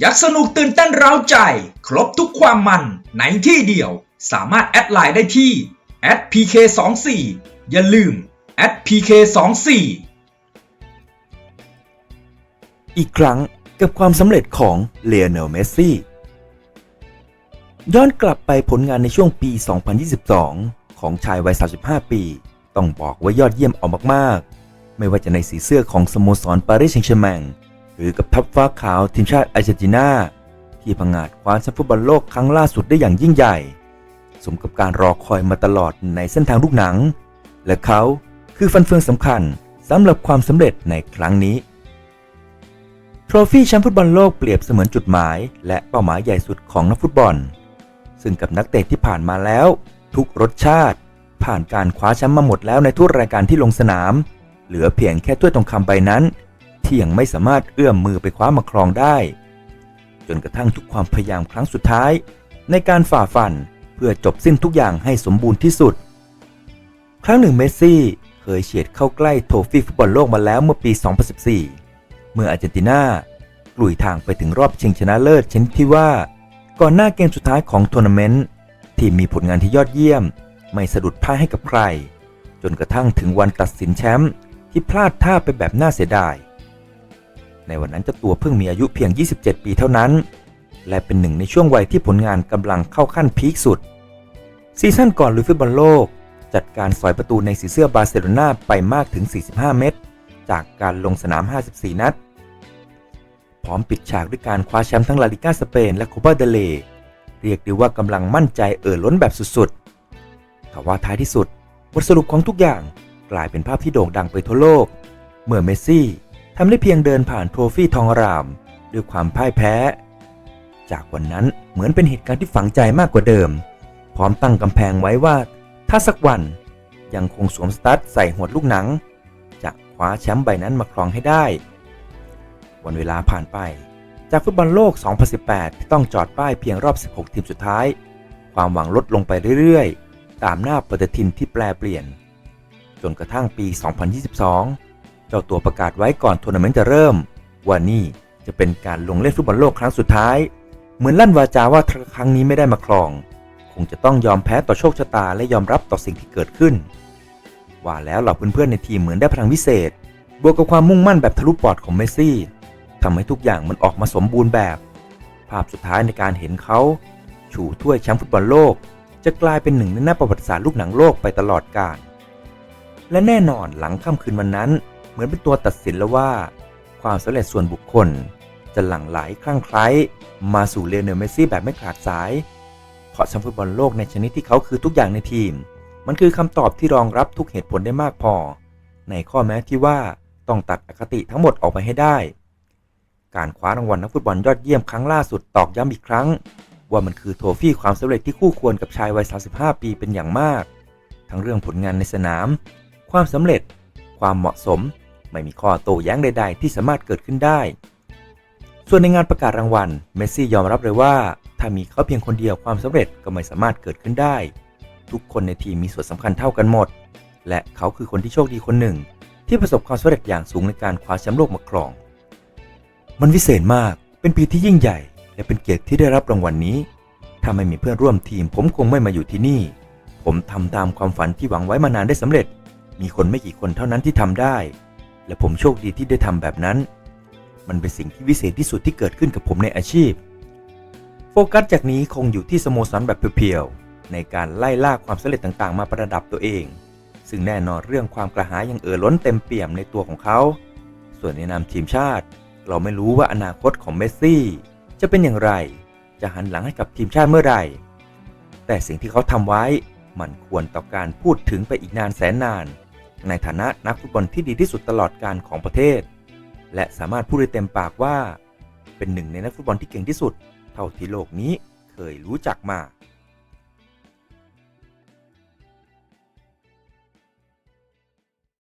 อยากสนุกตื่นเต้นเร้าใจ ครบทุกความมันในที่เดียว สามารถแอดไลน์ได้ที่ @pk24 อย่าลืม @pk24 อีกครั้งกับความสำเร็จของเล o เนลเมสซี่ย้อนกลับไปผลงานในช่วงปี 2022 ของชายวัย 35 ปี ต้องบอกว่ายอดเยี่ยมเอามากๆ ไม่ว่าจะในสีเสื้อของสโมสรปารีสแซงต์แชร์แมง หรือกับทัพฟ้าขาวทีมชาติอาร์เจนตินาที่พังงาดคว้าแชมป์ฟุตบอลโลกครั้งล่าสุดได้อย่างยิ่งใหญ่ สมกับการรอคอยมาตลอดในเส้นทางลูกหนัง และเขาคือฟันเฟืองสำคัญสำหรับความสำเร็จในครั้งนี้ โทรฟี่แชมป์ฟุตบอลโลกเปรียบเสมือนจุดหมาย และเป้าหมายใหญ่สุดของนักฟุตบอล ซึ่งกับนักเตะที่ผ่านมาแล้ว ทุกรสชาติ ผ่านการคว้าแชมป์มาหมดแล้วในทุกรายการที่ลงสนาม เหลือเพียงแค่ถ้วยทองคำใบนั้น ที่ยังไม่สามารถเอื้อมมือไปคว้ามาครองได้ จนกระทั่งทุกความพยายามครั้งสุดท้าย ในการฝ่าฟันเพื่อจบสิ้นทุกอย่างให้สมบูรณ์ที่สุด ครั้งหนึ่งเมสซี่เคยเฉียดเข้าใกล้โทฟี่ฟุตบอลโลกมาแล้วเมื่อปี 2014 เมื่ออาร์เจนตินากลุยทางไปถึงรอบชิงชนะเลิศชนิดที่ว่า ก่อนหน้าเกมสุดท้ายของทัวร์นาเมนต์ที่มีผลงานที่ยอดเยี่ยม ไม่สะดุดพ่ายให้กับใคร จนกระทั่งถึงวันตัดสินแชมป์ที่พลาดท่าไปแบบน่าเสียดาย ในวันนั้นเจ้าตัวเพิ่งมีอายุเพียง 27 ปีเท่านั้น และเป็นหนึ่งในช่วงวัยที่ผลงานกำลังเข้าขั้นพีคสุด ซีซั่นก่อนลุยฟุตบอลโลก จัดการสอยประตูในสีเสื้อบาร์เซโลนาไปมากถึง 45 เม็ดจากการลงสนาม 54 นัด พร้อมปิดฉากด้วยการคว้าแชมป์ทั้งลาลิก้าสเปนและโคปาเดเลเรียกได้ว่ากำลังมั่นใจเอ่อล้นแบบสุดๆแต่ว่าท้ายที่สุด บทสรุปของทุกอย่างกลายเป็นภาพที่โด่งดังไปทั่วโลก เมื่อเมสซี่ำได้เพียงเดินผ่านโทรฟี่ทองอราม ด้วยความพ่ายแพ้ จากวันนั้นเหมือนเป็นเหตุการณ์ที่ฝังใจมากกว่าเดิม พร้อมตั้งกำแพงไว้ว่า ถ้าสักวันยังคงสวมสตั๊ดใส่หัวลูกหนัง จะคว้าแชมป์ใบนั้นมาครองให้ได้ วันเวลาผ่านไป จากฟุตบอลโลก 2018 ที่ต้องจอดป้ายเพียงรอบ 16 ทีมสุดท้าย ความหวังลดลงไปเรื่อยๆ ตามหน้าปฏิทินที่แปลเปลี่ยน จนกระทั่งปี 2022 เจ้าตัวประกาศไว้ก่อนทัวร์นาเมนต์จะเริ่ม ว่านี่จะเป็นการลงเล่นฟุตบอลโลกครั้งสุดท้าย เหมือนลั่นวาจาว่าครั้งนี้ไม่ได้มาครอง คงจะต้องยอมแพ้ต่อโชคชะตาและยอมรับต่อสิ่งที่เกิดขึ้น ว่าแล้วเหล่าเพื่อนๆในทีมเหมือนได้พลังวิเศษ บวกกับความมุ่งมั่นแบบทะลุปอดของเมสซี่ทำให้ทุกอย่างมันออกมาสมบูรณ์แบบ ภาพสุดท้ายในการเห็นเขา ชูถ้วยแชมป์ฟุตบอลโลก จะกลายเป็นหนึ่งในหน้าประวัติศาสตร์ลูกหนังโลกไปตลอดกาลและแน่นอนหลังค่ำคืนวันนั้น เหมือนเป็นตัวตัดสินแล้วว่า ความสำเร็จส่วนบุคคล จะหลั่งไหลคลั่งไคล้มาสู่เลเนลเมซี่แบบไม่ขาดสาย เพราะแชมป์ฟุตบอลโลกในชนิดที่เขาคือทุกอย่างในทีม มันคือคำตอบที่รองรับทุกเหตุผลได้มากพอ ในข้อแม้ที่ว่าต้องตัดอคติทั้งหมดออกไปให้ได้ การคว้ารางวัลนักฟุตบอลยอดเยี่ยมครั้งล่าสุดตอกย้ำอีกครั้ง ว่ามันคือโทฟี่ความสำเร็จที่คู่ควรกับชายวัย 35 ปีเป็นอย่างมาก ทั้งเรื่องผลงานในสนาม ความสำเร็จ ความเหมาะสม ไม่มีข้อโต้แย้งใด ๆ ที่สามารถเกิดขึ้นได้ ส่วนในงานประกาศรางวัล เมสซี่ยอมรับเลยว่า ถ้ามีเขาเพียงคนเดียวความสำเร็จก็ไม่สามารถเกิดขึ้นได้ ทุกคนในทีมมีส่วนสำคัญเท่ากันหมด และเขาคือคนที่โชคดีคนหนึ่ง ที่ประสบความสำเร็จอย่างสูงในการคว้าแชมป์โลกมาครอง มันวิเศษมากเป็นปีที่ยิ่งใหญ่ และเป็นเกียรติที่ได้รับรางวัลนนี้ ถ้าไม่มีเพื่อนร่วมทีม ผมคงไม่มาอยู่ที่นี่ ผมทำตามความฝันที่หวังไว้มานานได้สำเร็จ มีคนไม่กี่คนเท่านั้นที่ทำได้ และผมโชคดีที่ได้ทำแบบนั้น มันเป็นสิ่งที่วิเศษที่สุดที่เกิดขึ้นกับผมในอาชีพ โฟกัสจากนี้คงอยู่ที่สโมสรแบบเพียวๆในการไล่ล่าความสำเร็จต่างๆ มาประดับตัวเอง ซึ่งแน่นอนเรื่องความกระหายยังเอ่อล้นเต็มเปี่ยมในตัวของเขา ส่วนในนามทีมชาติ เราไม่รู้ว่าอนาคตของเมสซี่จะเป็นอย่างไร จะหันหลังให้กับทีมชาติเมื่อไหร่ แต่สิ่งที่เขาทำไว้มันควรต่อการพูดถึงไปอีกนานแสนนาน ในฐานะนักฟุตบอลที่ดีที่สุดตลอดการของประเทศ และสามารถพูดได้เต็มปากว่า เป็นหนึ่งในนักฟุตบอลที่เก่งที่สุด เท่าที่โลกนี้เคยรู้จักมา